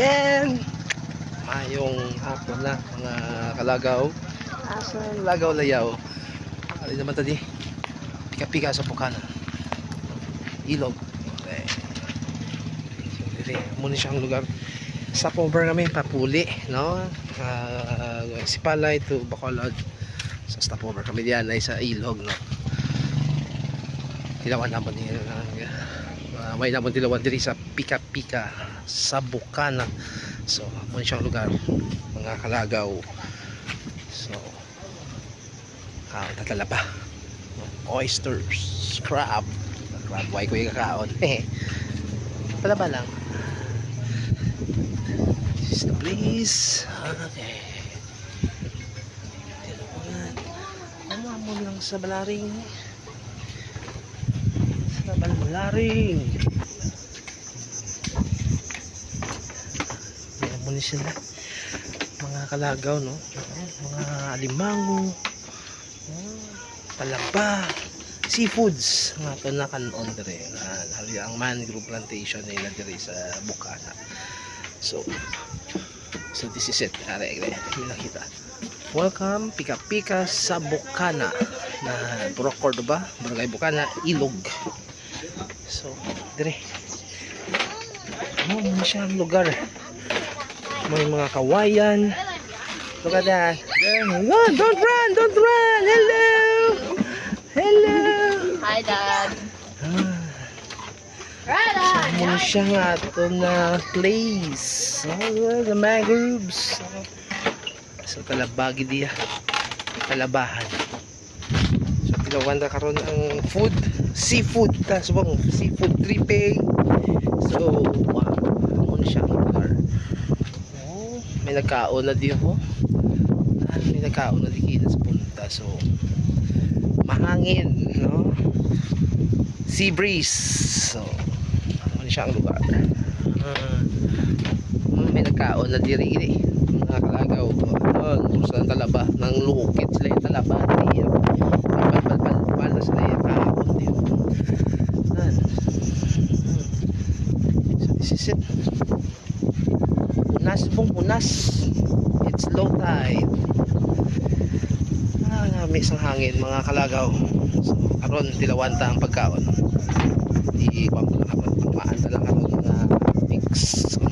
again! Mayong hapon na mga kalagaw. Asa lagaw layaw. Ano naman tadi? Pika-pika sa pukana. Ilog. Okay. Muna siyang lugar. Sa cover kami, papuli, no? Uh, si Palay to Bacolod. Sa stopover kami diyan ay sa ilog, no? Tilawan naman niya. Uh, may naman tilawan diri sa Pika-Pika sa Bukana. So, muna siyang lugar. Mga kalagaw. So, kaon tatala pa. Oysters, crab. Crab, why ko yung kakaon. Talaba lang. This is the place. Okay. Ano mo lang sa balaring? Yan mo ni sila. Mga kalagaw, no? Mga alimango. Talaba. Seafoods. Nga ito na kanon dire. Hali ang mangrove plantation nila dire sa Bukana. So, so this is it. Are, nakita. Welcome, Pika Pika sa Bukana. Na Burok Cordoba, Barangay Bukana, Ilog. So, dire. Ano mo siya ang lugar? May mga kawayan. Look at that. Oh, don't run, don't run. Hello. Hello. Hi, Dad. Ah, Rada! Ano siya nga ito na place. Oh, the mangroves. So, talabagi diya. Talabahan. Tinawan na karon ang food. Seafood. Bang seafood tripping. So, wow. Ano siya. Oh, may nagkaon na diyo ho. Ah, may nagkaon na di sa punta. So, mahangin, no? Sea breeze. So, ano siya ang lugar. Ah, may nagkaon na diri eh. Mga kalagaw. Ano, sa talaba. Nang lukit sila yung talaba. Iya. Pal-pal-pal na sila yung kaon din. Yan. Hmm. Is it. Punas pong punas. It's low tide. Ah, nami isang hangin mga kalagaw. So, karon tilawanta ang pagkaon. Iiwan ko lang ako. Pagmaan na ng mix. So,